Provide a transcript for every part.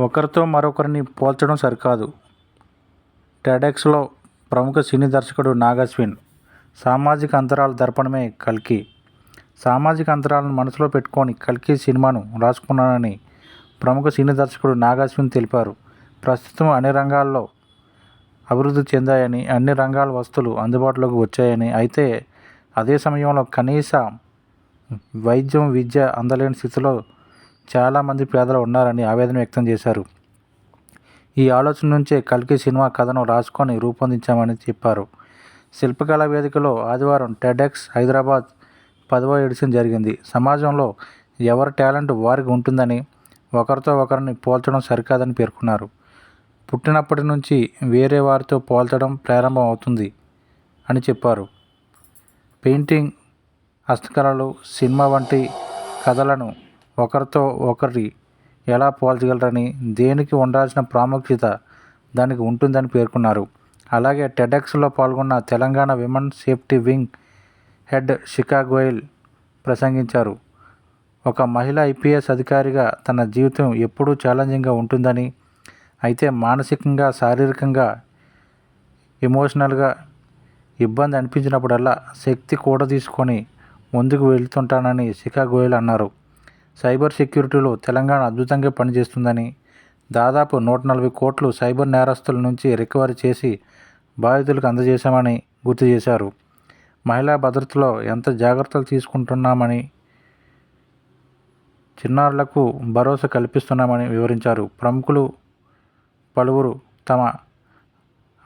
ఒకరితో మరొకరిని పోల్చడం సరికాదు. టెడెక్స్లో ప్రముఖ సినీ దర్శకుడు నాగాశ్విన్ సామాజిక అంతరాల దర్పణమే కల్కి. సామాజిక అంతరాలను మనసులో పెట్టుకొని కల్కి సినిమాను రాసుకున్నానని ప్రముఖ సినీ దర్శకుడు నాగాశ్విన్ తెలిపారు. ప్రస్తుతం అన్ని రంగాల్లో అభివృద్ధి చెందాయని అన్ని రంగాల వస్తువులు అందుబాటులోకి వచ్చాయని అయితే అదే సమయంలో కనీస వైద్యం విద్య అందలేని స్థితిలో చాలామంది పేదలు ఉన్నారని ఆవేదన వ్యక్తం చేశారు. ఈ ఆలోచన నుంచే కల్కి సినిమా కథను రాసుకొని రూపొందించామని చెప్పారు. శిల్పకళా వేదికలో ఆదివారం టెడెక్స్ హైదరాబాద్ పదవ ఎడిషన్ జరిగింది. సమాజంలో ఎవరి టాలెంట్ వారికి ఉంటుందని ఒకరితో ఒకరిని పోల్చడం సరికాదని పేర్కొన్నారు. పుట్టినప్పటి నుంచి వేరే వారితో పోల్చడం ప్రారంభం అవుతుంది అని చెప్పారు. పెయింటింగ్ హస్తకళలు సినిమా వంటి కథలను ఒకరితో ఒకరి ఎలా పోల్చగలరని దేనికి ఉండాల్సిన ప్రాముఖ్యత దానికి ఉంటుందని పేర్కొన్నారు. అలాగే టెడెక్స్లో పాల్గొన్న Telangana women safety wing head Shikha Goyal ప్రసంగించారు. ఒక మహిళ ఐపీఎస్ అధికారిగా తన జీవితం ఎప్పుడూ ఛాలెంజింగ్గా ఉంటుందని అయితే మానసికంగా శారీరకంగా ఎమోషనల్గా ఇబ్బంది అనిపించినప్పుడల్లా శక్తి కూడా తీసుకొని ముందుకు వెళ్తుంటానని శిఖా గోయల్ అన్నారు. సైబర్ సెక్యూరిటీలో తెలంగాణ అద్భుతంగా పనిచేస్తుందని దాదాపు నూట నలభై కోట్లు సైబర్ నేరస్తుల నుంచి రికవరీ చేసి బాధితులకు అందజేశామని గుర్తు చేశారు. మహిళా భద్రతలో ఎంత జాగ్రత్తలు తీసుకుంటున్నామని చిన్నారులకు భరోసా కల్పిస్తున్నామని వివరించారు. ప్రముఖులు పలువురు తమ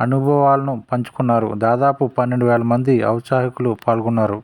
అనుభవాలను పంచుకున్నారు. దాదాపు పన్నెండు వేల మంది ఔత్సాహికులు పాల్గొన్నారు.